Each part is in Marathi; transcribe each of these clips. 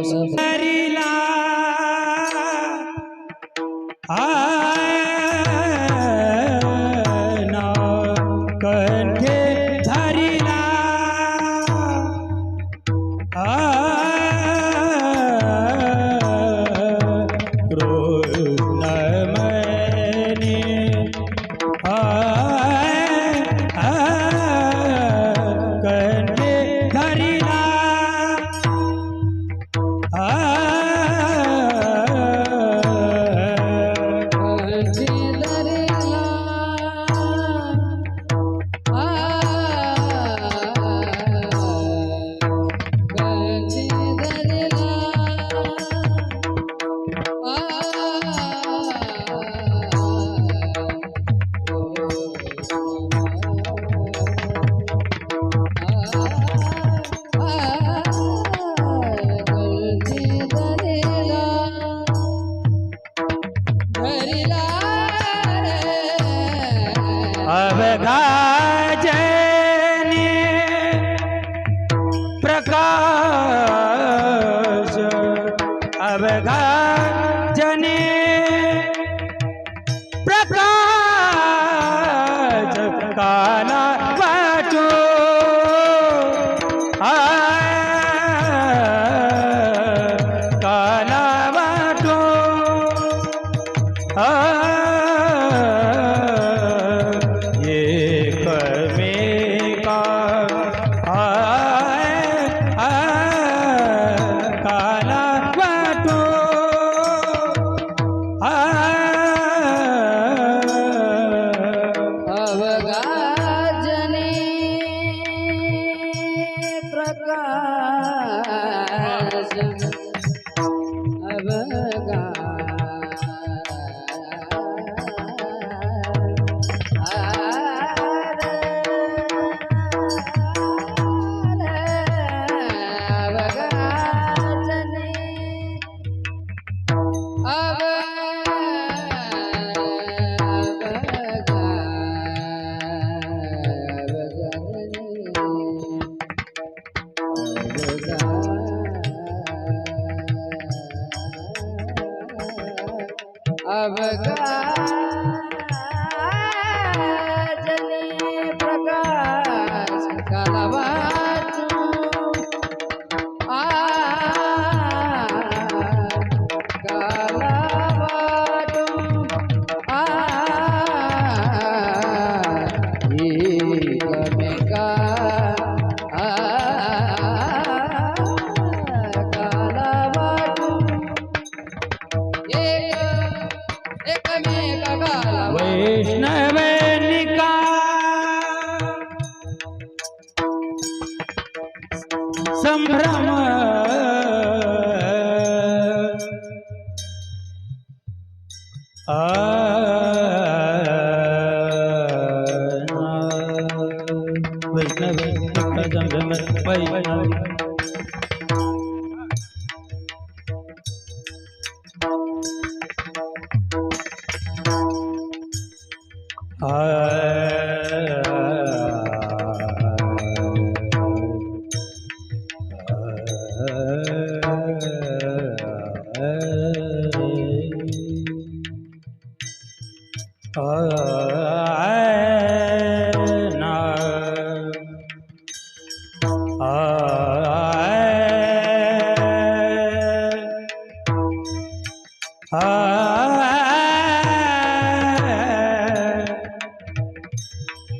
सहरिला आ जने प्रकाश काला बचो काला बचो आ का वैष्णवेनिका संभ्रम वैष्णव संभ्रम पै Ah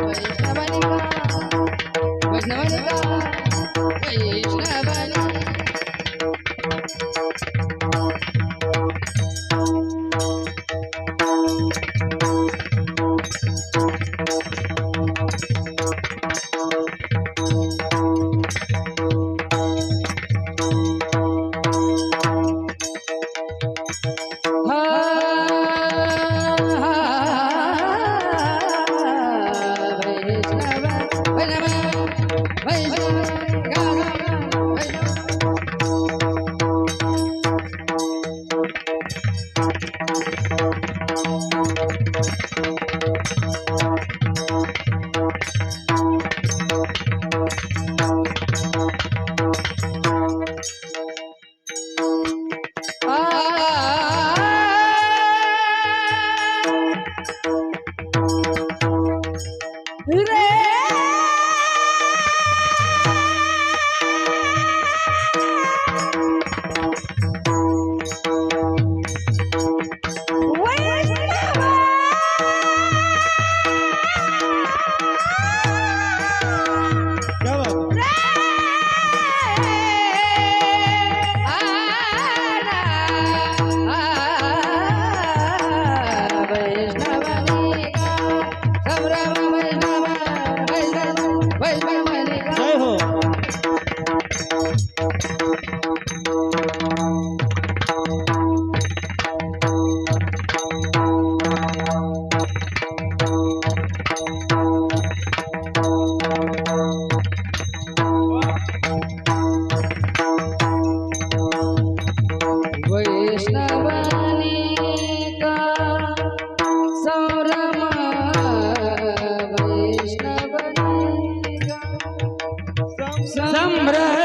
Oi. 对。আমরা